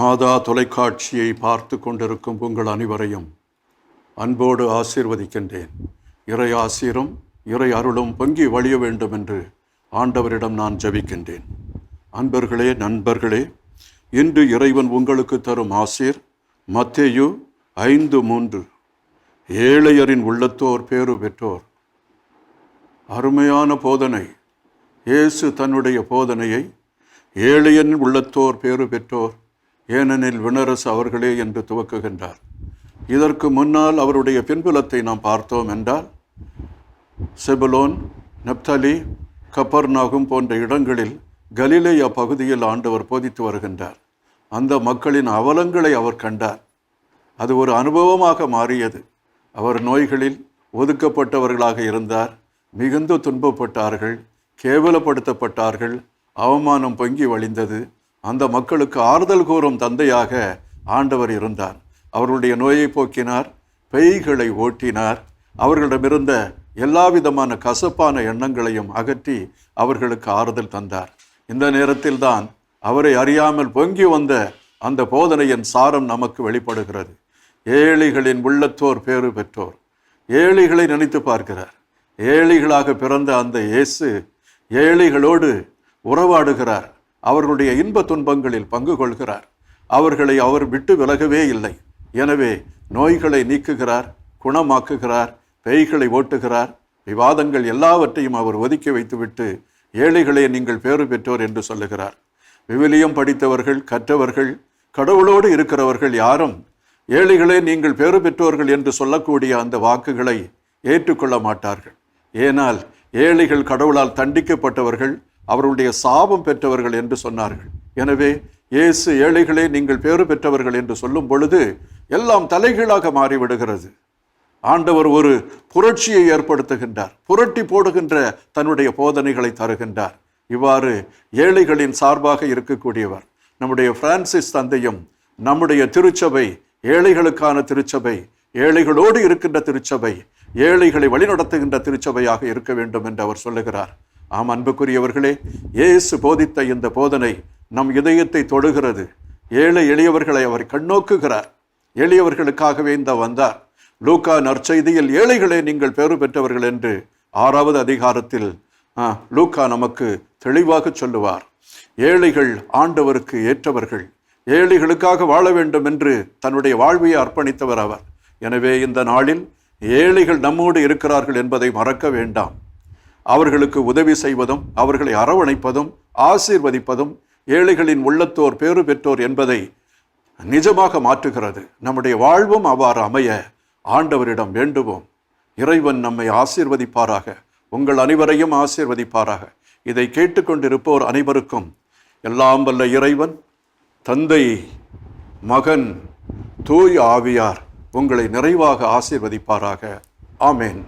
மாதா தொலைக்காட்சியை பார்த்து கொண்டிருக்கும் உங்கள் அனைவரையும் அன்போடு ஆசீர்வதிக்கின்றேன். இறை ஆசீரும் இறை அருளும் பொங்கி வழிய வேண்டும் என்று ஆண்டவரிடம் நான் ஜபிக்கின்றேன். அன்பர்களே நண்பர்களே இன்று இறைவன் உங்களுக்கு தரும் ஆசீர் மத்தேயு ஐந்து மூன்று. ஏழையரின் உள்ளத்தோர் பேறு பெற்றோர். அருமையான போதனை இயேசு தன்னுடைய போதனையை ஏழையன் உள்ளத்தோர் பேறு பெற்றோர். ஏனெனில் வினரசு அவர்களே என்று துவக்குகின்றார். இதற்கு முன்னால் அவருடைய பின்புலத்தை நாம் பார்த்தோம் என்றால் செபலோன் நெப்தலி கப்பர்நாகும் போன்ற இடங்களில் கலிலேயா பகுதியில் ஆண்டவர் போதித்து வருகின்றார். அந்த மக்களின் அவலங்களை அவர் கண்டார். அது ஒரு அனுபவமாக மாறியது. அவர் நோய்களில் ஒதுக்கப்பட்டவர்களாக இருந்தார் மிகுந்த துன்பப்பட்டார்கள் கேவலப்படுத்தப்பட்டார்கள் அவமானம் பொங்கி வழிந்தது. அந்த மக்களுக்கு ஆறுதல் கூறும் தந்தையாக ஆண்டவர் இருந்தார். அவர்களுடைய நோயை போக்கினார் பெய்களை ஓட்டினார் அவர்களிடமிருந்த எல்லா விதமான கசப்பான எண்ணங்களையும் அகற்றி அவர்களுக்கு ஆறுதல் தந்தார். இந்த நேரத்தில்தான் அவரை அறியாமல் பொங்கி வந்த அந்த போதனையின் சாரம் நமக்கு வெளிப்படுகிறது. ஏழைகளின் உள்ளத்தோர் பேறு பெற்றோர் ஏழைகளை நினைத்து பார்க்கிறார். ஏழைகளாக பிறந்த அந்த இயேசு ஏழைகளோடு உறவாடுகிறார். அவர்களுடைய இன்ப துன்பங்களில் பங்கு கொள்கிறார். அவர்களை அவர் விட்டு விலகவே இல்லை. எனவே நோய்களை நீக்குகிறார் குணமாக்குகிறார் பேய்களை ஓட்டுகிறார். விவாதங்கள் எல்லாவற்றையும் அவர் ஒதுக்கி வைத்துவிட்டு ஏழைகளே நீங்கள் பேறு பெற்றோர் என்று சொல்லுகிறார். விவிலியம் படித்தவர்கள் கற்றவர்கள் கடவுளோடு இருக்கிறவர்கள் யாரும் ஏழைகளே நீங்கள் பேறு பெற்றோர்கள் என்று சொல்லக்கூடிய அந்த வாக்குகளை ஏற்றுக்கொள்ள மாட்டார்கள். ஏனால் ஏழைகள் கடவுளால் தண்டிக்கப்பட்டவர்கள் அவர்களுடைய சாபம் பெற்றவர்கள் என்று சொன்னார்கள். எனவே இயேசு ஏழைகளே நீங்கள் பேறு பெற்றவர்கள் என்று சொல்லும் பொழுது எல்லாம் தலைகீழாக மாறிவிடுகிறது. ஆண்டவர் ஒரு புரட்சியை ஏற்படுத்துகின்றார். புரட்டி போடுகின்ற தன்னுடைய போதனைகளை தருகின்றார். இவ்வாறு ஏழைகளின் சார்பாக இருக்கக்கூடியவர் நம்முடைய பிரான்சிஸ் தந்தையும் நம்முடைய திருச்சபை ஏழைகளுக்கான திருச்சபை ஏழைகளோடு இருக்கின்ற திருச்சபை ஏழைகளை வழிநடத்துகின்ற திருச்சபையாக இருக்க வேண்டும் என்று அவர் சொல்லுகிறார். ஆம் அன்புக்குரியவர்களே இயேசு போதித்த இந்த போதனை நம் இதயத்தை தொடுகிறது. ஏழை எளியவர்களை அவர் கண்ணோக்குகிறார். எளியவர்களுக்காகவே இந்த வந்தார். லூக்கா நற்செய்தியில் ஏழைகளே நீங்கள் பேறு பெற்றவர்கள் என்று ஆறாவது அதிகாரத்தில் ஆ, லூக்கா நமக்கு தெளிவாக சொல்லுவார். ஏழைகள் ஆண்டவருக்கு ஏற்றவர்கள். ஏழைகளுக்காக வாழ வேண்டும் என்று தன்னுடைய வாழ்வையை அர்ப்பணித்தவர் அவர். எனவே இந்த நாளில் ஏழைகள் நம்மோடு இருக்கிறார்கள் என்பதை மறக்க வேண்டாம். அவர்களுக்கு உதவி செய்வதும் அவர்களை அரவணைப்பதும் ஆசீர்வதிப்பதும் ஏழைகளின் உள்ளத்தோர் பேறு பெற்றோர் என்பதை நிஜமாக மாற்றுகிறது. நம்முடைய வாழ்வும் அவ்வாறு அமைய ஆண்டவரிடம் வேண்டுவோம். இறைவன் நம்மை ஆசீர்வதிப்பாராக. உங்கள் அனைவரையும் ஆசீர்வதிப்பாராக. இதை கேட்டுக்கொண்டிருப்போர் அனைவருக்கும் எல்லாம் வல்ல இறைவன் தந்தை மகன் தூய் ஆவியார் உங்களை நிறைவாக ஆசீர்வதிப்பாராக. ஆமேன்.